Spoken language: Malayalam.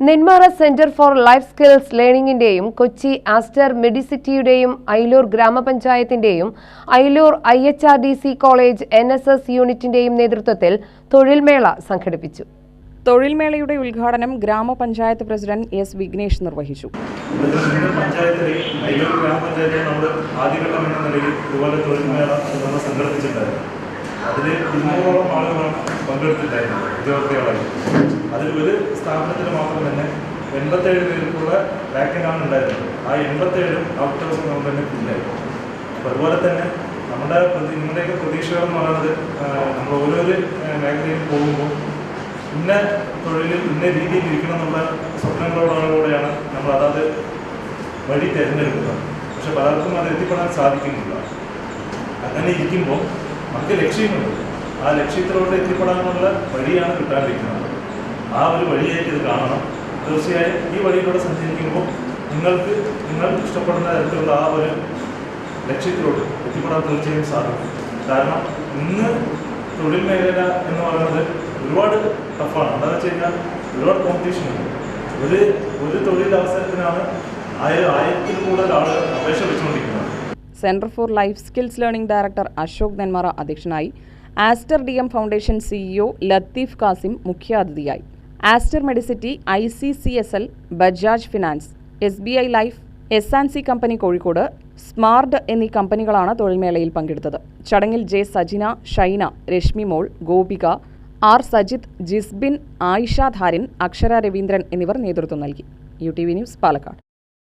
Nenmara centre for life skills ലേണിംഗിന്റെയും Kochi Aster മെഡിസിറ്റിയുടെയും Ayilur ഗ്രാമപഞ്ചായത്തിന്റെയും Ayilur I H R D C college N S S യൂണിറ്റിന്റെയും നേതൃത്വത്തിൽ തൊഴിൽമേള സംഘടിപ്പിച്ചു. തൊഴിൽമേളയുടെ ഉദ്ഘാടനം ഗ്രാമപഞ്ചായത്ത് പ്രസിഡന്റ് എസ് വിഘ്നേഷ് നിർവഹിച്ചു. പഞ്ചായത്തിലെ അയ്യൂർ ഗ്രാമപഞ്ചായത്തിൽ നമ്മൾ ആദ്യഘട്ടം എന്ന നിലയിൽ ഇതുപോലെ തൊഴിൽമേള നമ്മൾ സംഘടിപ്പിച്ചിട്ടുണ്ടായിരുന്നു അതിൽ ഇരുന്നൂറോളം ആളുകളാണ് പങ്കെടുത്തിട്ടുണ്ടായിരുന്നത് ഉദ്യോഗാർത്ഥികളായി അതിൽ ഒരു സ്ഥാപനത്തിന് മാത്രം തന്നെ എൺപത്തേഴ് പേർക്കുള്ള വാക്കന്റാണ് ഉണ്ടായിരുന്നത്. ആ എൺപത്തേഴും ഔട്ട് നമ്മൾ തന്നെ ഫില്ലായിരുന്നു അതുപോലെ തന്നെ നമ്മുടെ പ്രതി നിങ്ങളുടെയൊക്കെ പ്രതീക്ഷകൾ എന്ന് പറയുന്നത് നമ്മൾ ഓരോരോ മേഖലയിൽ പോകുമ്പോൾ ഇന്ന തൊഴിലിൽ ഇന്ന രീതിയിൽ ഇരിക്കണം എന്നുള്ള സ്വപ്നങ്ങളോടുകൂടെയാണ് നമ്മൾ അതാത് വഴി തിരഞ്ഞെടുക്കുന്നത്. പക്ഷെ പലർക്കും അത് എത്തിപ്പെടാൻ സാധിക്കുന്നില്ല. അങ്ങനെ ഇരിക്കുമ്പോൾ നമുക്ക് ലക്ഷ്യങ്ങളുണ്ട്. ആ ലക്ഷ്യത്തിലോട്ട് എത്തിപ്പെടാനുള്ള വഴിയാണ് കിട്ടാതിരിക്കുന്നത് ആ ഒരു വഴിയായിട്ട് ഇത് കാണണം. തീർച്ചയായും ഈ വഴിയിലൂടെ സഞ്ചരിക്കുമ്പോൾ നിങ്ങൾക്ക് നിങ്ങൾ ഇഷ്ടപ്പെടുന്ന തരത്തിലുള്ള ആ ഒരു ലക്ഷ്യത്തിലോട്ട് എത്തിപ്പെടാൻ തീർച്ചയായും സാധിക്കും. കാരണം ഇന്ന് തൊഴിൽ മേഖല എന്ന് പറയുന്നത് ഒരുപാട് ടഫാണ് എന്താണെന്ന് വെച്ച് കഴിഞ്ഞാൽ ഒരുപാട് കോമ്പറ്റീഷൻ ഉണ്ട്. ഒരു ഒരു തൊഴിൽ അവസരത്തിനാണ് ആയിരം ആയിരത്തിൽ കൂടുതൽ ആളുകൾ അപേക്ഷ വെച്ചുകൊണ്ടിരിക്കുന്നത്. Centre for life skills learning director Ashok Nenmara അധ്യക്ഷനായി. Aster D M foundation CEO Latheef Kasim മുഖ്യാതിഥിയായി. Aster Medicity I C C S L Bajaj finance S B I life S and C company Kozhikode smart എന്നീ കമ്പനികളാണ് തൊഴിൽമേളയിൽ പങ്കെടുത്തത്. ചടങ്ങിൽ ജെ സജിന ഷൈന രശ്മി മോൾ ഗോപിക ആർ സജിത് ജിസ്ബിൻ ആയിഷ ധാരിൻ അക്ഷര രവീന്ദ്രൻ എന്നിവർ നേതൃത്വം നൽകി. U T V news Palakkad.